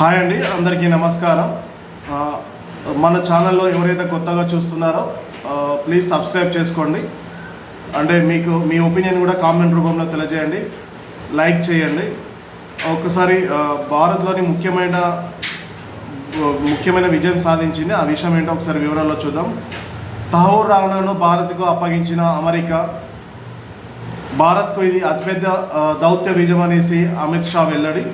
Hi అండి అందరికీ నమస్కారం. మన ఛానల్లో ఎవరైతే కొత్తగా చూస్తున్నారో ప్లీజ్ సబ్స్క్రైబ్ చేసుకోండి. అంటే మీకు మీ ఒపీనియన్ కూడా కామెంట్ రూపంలో తెలియజేయండి. లైక్ చేయండి. ఒకసారి భారత్లోని ముఖ్యమైన ముఖ్యమైన విజయం సాధించింది. ఆ విషయం ఏంటో ఒకసారి వివరాల్లో చూద్దాం. తహూర్ రావణను భారత్కు అప్పగించిన అమెరికా భారత్కు ఇది అతిపెద్ద దౌత్య విజయం అనేసి అమిత్ షా వెల్లడి.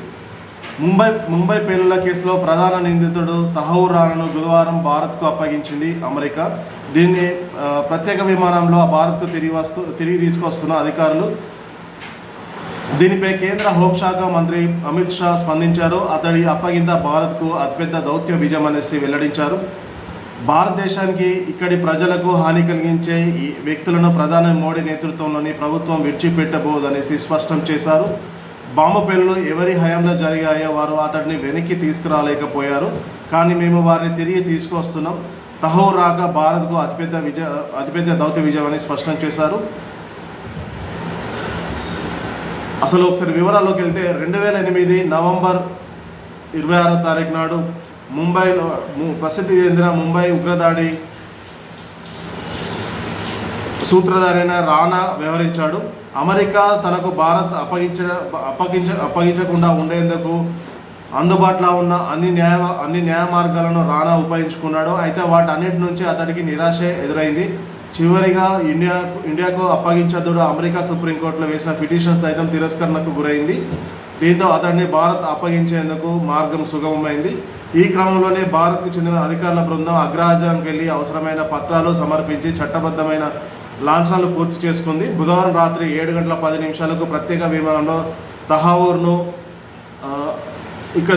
ముంబై ముంబై పేలుళ్ళ కేసులో ప్రధాన నిందితుడు తహూర్ రాణను బుధవారం భారత్కు అప్పగించింది అమెరికా. దీన్ని ప్రత్యేక విమానంలో భారత్కు తిరిగి వస్తూ తిరిగి తీసుకొస్తున్న అధికారులు. దీనిపై కేంద్ర హోంశాఖ మంత్రి అమిత్ షా స్పందించారు. అతడి అప్పగింత భారత్కు అతిపెద్ద దౌత్య విజయం అనేసి వెల్లడించారు. భారతదేశానికి ఇక్కడి ప్రజలకు హాని కలిగించే ఈ వ్యక్తులను ప్రధాని మోడీ నేతృత్వంలోని ప్రభుత్వం విడిచిపెట్టబోదనేసి స్పష్టం చేశారు. బాంబు పేలులు ఎవరి హయాంలో జరిగాయో వారు అతడిని వెనక్కి తీసుకురాలేకపోయారు. కానీ మేము వారిని తిరిగి తీసుకొస్తున్నాం తహోర్ రాక భారత్కు అతిపెద్ద విజయ అతిపెద్ద దౌత్య విజయం అని స్పష్టం చేశారు. అసలు ఒకసారి వివరాల్లోకి వెళ్తే రెండు వేల ఎనిమిది నవంబర్ ఇరవై ఆరో తారీఖు నాడు ముంబైలో ము- ప్రసిద్ధి చెందిన ముంబై ఉగ్రదాడి సూత్రధారైన రానా వ్యవహరించాడు అమెరికా తనకు భారత్ అప్పగించ అప్పగించ అప్పగించకుండా ఉండేందుకు అందుబాటులో ఉన్న అన్ని న్యాయ అన్ని న్యాయ మార్గాలను రానా ఉపయోగించుకున్నాడు. అయితే వాటన్నిటి నుంచి అతడికి నిరాశ ఎదురైంది. చివరిగా ఇండియా ఇండియాకు అప్పగించదుడు అమెరికా సుప్రీంకోర్టులో వేసిన పిటిషన్ సైతం తిరస్కరణకు గురైంది. దీంతో అతడిని భారత్ అప్పగించేందుకు మార్గం సుగమమైంది. ఈ క్రమంలోనే భారత్కు చెందిన అధికారుల బృందం అగ్రరాజ్యానికి వెళ్ళి అవసరమైన పత్రాలు సమర్పించి చట్టబద్ధమైన లాంఛనాలు పూర్తి చేసుకుంది. బుధవారం రాత్రి ఏడు గంటల పది నిమిషాలకు ప్రత్యేక విమానంలో తహావూర్ను ఇక్కడ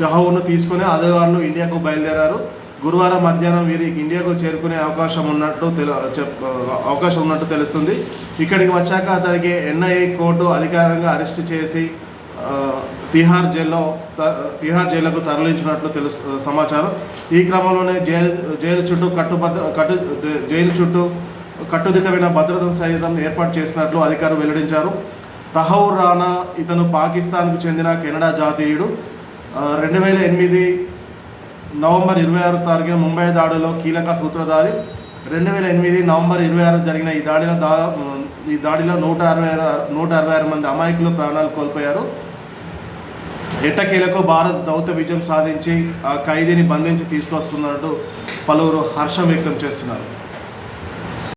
తహావూర్ను తీసుకుని ఆదివారం ఇండియాకు బయలుదేరారు. గురువారం మధ్యాహ్నం వీరికి ఇండియాకు చేరుకునే అవకాశం ఉన్నట్టు తెల చెప్ అవకాశం ఉన్నట్టు తెలుస్తుంది. ఇక్కడికి వచ్చాక అతనికి ఎన్ఐఏ కోర్టు అధికారంగా అరెస్ట్ చేసి తిహార్ జైల్లో త- తిహార్ జైలుకు తరలించినట్లు తెలుసు సమాచారం. ఈ క్రమంలోనే జైలు జైలు చుట్టూ కట్టుబద్ద కట్టు జైలు చుట్టూ కట్టుదిట్టమైన భద్రతను సైతం ఏర్పాటు చేసినట్లు అధికారులు వెల్లడించారు. తహౌర్ రానా ఇతను పాకిస్తాన్కు చెందిన కెనడా జాతీయుడు. రెండు వేల ఎనిమిది నవంబర్ ఇరవై ఆరు తారీఖున ముంబై దాడిలో కీలక సూత్రధారి. రెండు వేల ఎనిమిది నవంబర్ ఇరవై ఆరు జరిగిన ఈ దాడిలో దా ఈ దాడిలో నూట అరవై ఆరు- నూట అరవై ఆరు మంది అమాయకులు ప్రాణాలు కోల్పోయారు. ఎట్టకేలకు భారత్ దౌత్య విజయం సాధించి ఆ ఖైదీని బంధించి తీసుకొస్తున్నట్టు పలువురు హర్షం వ్యక్తం చేస్తున్నారు.